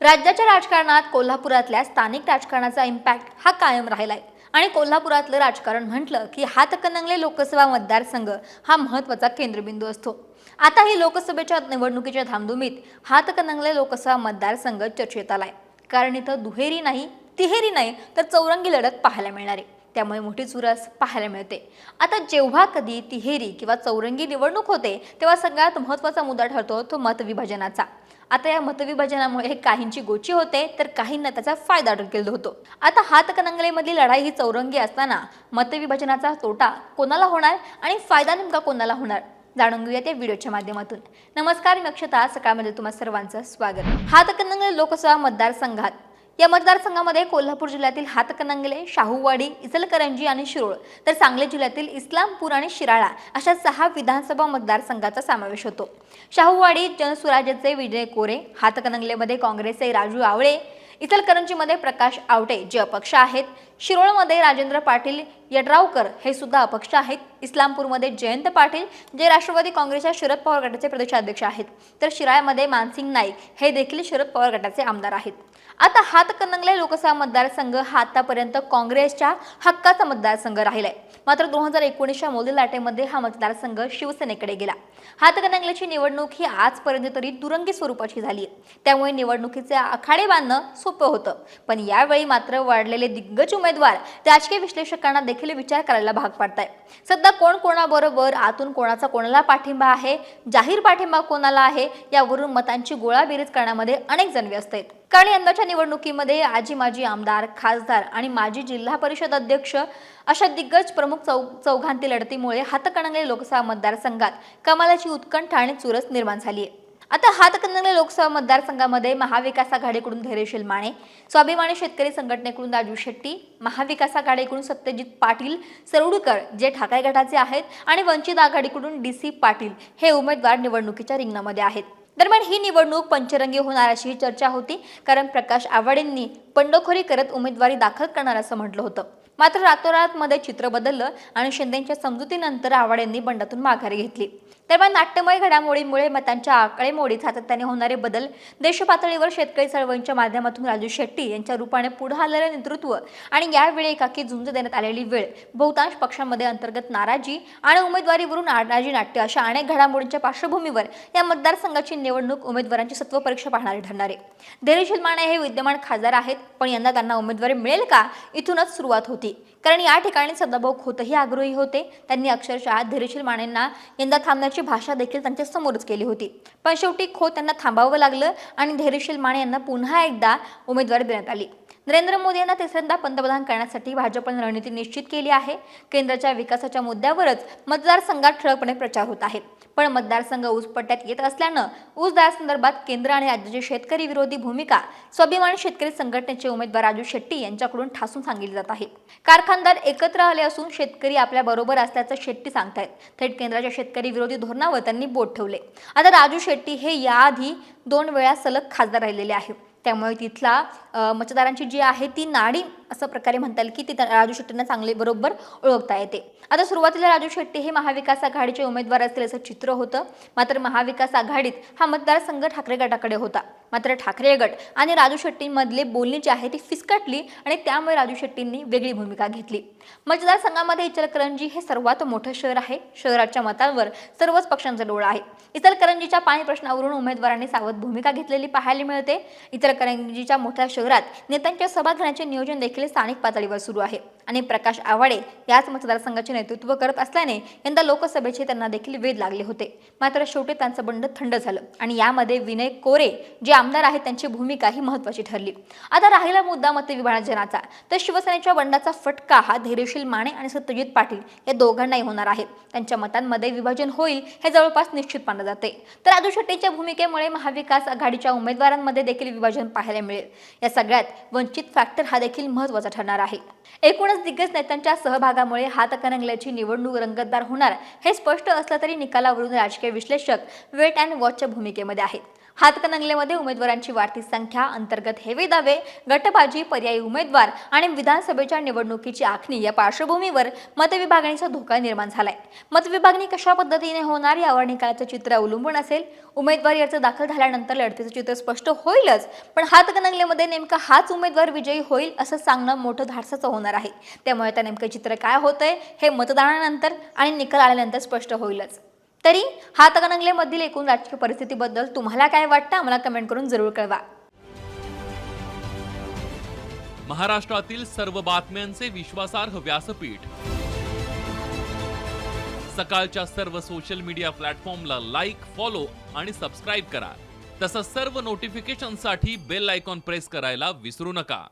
राज्याच्या राजकारणात कोल्हापुरातल्या स्थानिक राजकारणाचा इम्पॅक्ट हा कायम राहिलाय. आणि कोल्हापुरातलं राजकारण म्हटलं की हातकणंगले लोकसभा मतदारसंघ हा महत्त्वाचा केंद्रबिंदू असतो. आता ही लोकसभेच्या निवडणुकीच्या धामधुमीत हातकणंगले लोकसभा मतदारसंघ चर्चेत आलाय. कारण इथं दुहेरी नाही तिहेरी नाही तर चौरंगी लढत पाहायला मिळणार. आहे त्यामुळे मोठी चुरस पाहायला मिळते. आता जेव्हा कधी तिहेरी किंवा चौरंगी निवडणूक होते तेव्हा सगळ्यात महत्त्वाचा मुद्दा ठरतो तो मतविभाजनाचा. आता या मतविभाजनामुळे काहींची गोची होते तर काहींना त्याचा फायदा देखील होतो. आता हातकणंगलेमधली लढाई ही चौरंगी असताना मतविभाजनाचा तोटा कोणाला होणार आणि फायदा नेमका कोणाला होणार? जाणून घेऊया त्या व्हिडिओच्या माध्यमातून. नमस्कार मी अक्षता. सकाळमध्ये तुम्हा सर्वांचं स्वागत. हातकणंगले लोकसभा मतदारसंघात या मतदारसंघामध्ये कोल्हापूर जिल्ह्यातील हातकणंगले शाहूवाडी इचलकरंजी आणि शिरोळ तर सांगली जिल्ह्यातील इस्लामपूर आणि शिराळा अशा सहा विधानसभा मतदारसंघाचा समावेश होतो. शाहूवाडी जनसुराज्याचे विजय कोरे हातकणंगलेमध्ये काँग्रेसचे राजू आवळे इचलकरंजीमध्ये प्रकाश आवटे जे अपक्ष आहेत शिरोळमध्ये राजेंद्र पाटील यड्रावकर हे सुद्धा अपक्ष आहेत. इस्लामपूरमध्ये जयंत पाटील जे राष्ट्रवादी काँग्रेसच्या शरद पवार गटाचे प्रदेशाध्यक्ष आहेत. तर शिराळमध्ये मानसिंग नाईक हे देखील शरद पवार गटाचे आमदार आहेत. आता हातकणंगले लोकसभा मतदारसंघ हा आतापर्यंत काँग्रेसच्या हक्काचा मतदारसंघ राहिलाय. मात्र दोन हजार एकोणीसच्या मोदी लाटेमध्ये हा मतदारसंघ शिवसेनेकडे गेला. हातकणंगल्याची निवडणूक ही आजपर्यंत तरी दुरंगी स्वरूपाची झाली आहे त्यामुळे निवडणुकीचे आखाडे बांधणं सोपं होतं. पण यावेळी मात्र वाढलेले दिग्गज उमेदवार राजकीय विश्लेषकांना देखील विचार करायला भाग पाडताय. सध्या कोण कोणाबरोबर आतून कोणाचा कोणाला पाठिंबा आहे जाहीर पाठिंबा कोणाला आहे यावरून मतांची गोळाबेरीज करण्यामध्ये अनेक जण व्यस्त आहेत कारण यंदाच्या निवडणुकीमध्ये आजी माजी आमदार खासदार आणि माजी जिल्हा परिषद अध्यक्ष अशा दिग्गज प्रमुख चौ चौघांतील लढतीमुळे हातकणंगले लोकसभा मतदारसंघात कमालाची उत्कंठ आणि चुरस निर्माण झाली आहे आता हातकणंगले लोकसभा मतदारसंघामध्ये महाविकास आघाडीकडून धैर्यशील माने स्वाभिमानी शेतकरी संघटनेकडून राजू शेट्टी महाविकास आघाडीकडून सत्यजित पाटील सरुडकर जे ठाकरे गटाचे आहेत आणि वंचित आघाडीकडून डी सी पाटील हे उमेदवार निवडणुकीच्या रिंगणामध्ये आहेत. दरम्यान ही निवडणूक पंचरंगी होणार अशी चर्चा होती कारण प्रकाश आव्हाडेंनी बंडखोरी करत उमेदवारी दाखल करणार असं म्हटलं होतं. मात्र रातोरात मध्ये चित्र बदललं आणि शिंदेच्या समजुतीनंतर आव्हाडेंनी बंडातून माघारी घेतली. दरम्यान नाट्यमय घडामोडींमुळे मतांच्या आकडेमोडीत सातत्याने होणारे बदल देशपातळीवर शेतकरी चळवळींच्या माध्यमातून राजू शेट्टी यांच्या रूपाने पुढे आलेलं नेतृत्व आणि यावेळी एकाकी झुंज देण्यात आलेली वेळ बहुतांश पक्षांमध्ये अंतर्गत नाराजी आणि उमेदवारीवरून नाराजी नाट्य अशा अनेक घडामोडींच्या पार्श्वभूमीवर या मतदारसंघाची निवडणूक उमेदवारांची सत्वपरीक्षा पाहणारी ठरणार. आहे धैर्यशील माने हे विद्यमान खासदार आहेत पण यंदा त्यांना उमेदवारी मिळेल का? इथूनच सुरुवात होती. कारण या ठिकाणी सदाभाऊ खोतही आग्रही होते. त्यांनी अक्षरशः धैर्यशील मानेंना यंदा थांबण्याची भाषा देखील त्यांच्या समोरच केली होती. पण शेवटी खोत त्यांना थांबावं लागलं आणि धैर्यशील माने यांना पुन्हा एकदा उमेदवारी देण्यात आली. नरेंद्र मोदी यांना तिसऱ्यांदा पंतप्रधान करण्यासाठी भाजपने रणनीती निश्चित केली आहे. केंद्राच्या विकासाच्या मुद्द्यावरच मतदारसंघात ठळकपणे प्रचार होत आहे. पण मतदारसंघ ऊसपट्ट्यात येत असल्यानं ऊस दरासंदर्भात केंद्र आणि राज्याची शेतकरी विरोधी भूमिका स्वाभिमानी शेतकरी संघटनेचे उमेदवार राजू शेट्टी यांच्याकडून ठासून सांगितली जात आहे. कारखानदार एकत्र आले असून शेतकरी आपल्या बरोबर असल्याचं शेट्टी सांगतायत. थेट केंद्राच्या शेतकरी विरोधी धोरणावर त्यांनी बोट ठेवले. आता राजू शेट्टी हे याआधी दोन वेळा सलग खासदार राहिलेले आहे त्यामुळे तिथला अ, मतदारांची जी आहे ती नाडी असं प्रकारे म्हणता येईल की ते राजू शेट्टींना चांगले बरोबर ओळखता येते. आता सुरुवातीला राजू शेट्टी हे महाविकास आघाडीचे उमेदवार असतील असं चित्र होतं. मात्र महाविकास आघाडीत हा मतदारसंघ ठाकरे गटाकडे होता. मात्र ठाकरे गट आणि राजू शेट्टींमधले बोलणी जी आहे ती फिसकटली आणि त्यामुळे राजू शेट्टींनी वेगळी भूमिका घेतली. मतदारसंघामध्ये इचलकरंजी हे सर्वात मोठं शहर आहे. शहराच्या मतांवर सर्वच पक्षांचा डोळा आहे. इचलकरंजीच्या पाणी प्रश्नावरून उमेदवारांनी सावध भूमिका घेतलेली पाहायला मिळते. इचलकरंजीच्या मोठ्या शहरात नेत्यांच्या सभा घेण्याचे नियोजन देखील स्थानिक पातळीवर सुरू आहे. आणि प्रकाश आवाडे याच मतदारसंघाचे नेतृत्व करत असल्याने यंदा लोकसभेचे त्यांना देखील वेध लागले होते. मात्र शेवटी त्यांचं बंड थंड झालं आणि यामध्ये विनय कोरे जे आमदार आहेत त्यांची भूमिका ही महत्वाची ठरली. आता राहिला मुद्दा मतविभाजनाचा. तर शिवसेनेच्या बंडाचा फटका हा धैर्यशील माने आणि सत्यजित पाटील या दोघांनाही होणार आहे. त्यांच्या मतांमध्ये विभाजन होईल हे जवळपास निश्चित मानलं जाते. तर राजू शेट्टीच्या भूमिकेमुळे महाविकास आघाडीच्या उमेदवारांमध्ये देखील विभाजन पाहायला मिळेल. या सगळ्यात वंचित फॅक्टर हा देखील महत्त्वाचा ठरणार आहे. एकूणच दिग्गज नेत्यांच्या सहभागामुळे हातकणंगल्याची निवडणूक रंगतदार होणार हे स्पष्ट असलं तरी निकालावरून राजकीय विश्लेषक वेट अँड वॉचच्या भूमिकेमध्ये आहेत. हातकणंगलेमध्ये उमेदवारांची वाढती संख्या अंतर्गत हेवे दावे गटबाजी पर्यायी उमेदवार आणि विधानसभेच्या निवडणुकीची आखणी या पार्श्वभूमीवर मतविभागणीचा धोका निर्माण झालाय. मतविभागणी कशा पद्धतीने होणार यावर निकालाचं चित्र अवलंबून असेल. उमेदवारी अर्ज दाखल झाल्यानंतर लढतीचं चित्र स्पष्ट होईलच पण हातकणंगलेमध्ये नेमका हाच उमेदवार विजयी होईल असं सांगणं मोठं धाडसाचं होणार आहे. त्यामुळे आता नेमकं चित्र काय होतंय हे मतदानानंतर आणि निकाल आल्यानंतर स्पष्ट होईलच. तरी हातकणंगलेमधील एकूण राजकीय परिस्थितीबद्दल तुम्हाला काय वाटतं आम्हाला कमेंट करून जरूर कळवा. महाराष्ट्रातील सर्व बातम्यांचे विश्वासार्ह व्यासपीठ. सकाळच्या सर्व सोशल मीडिया प्लॅटफॉर्मला लाईक फॉलो आणि सबस्क्राईब करा. तसंच सर्व नोटिफिकेशनसाठी बेल आयकॉन प्रेस करायला विसरू नका.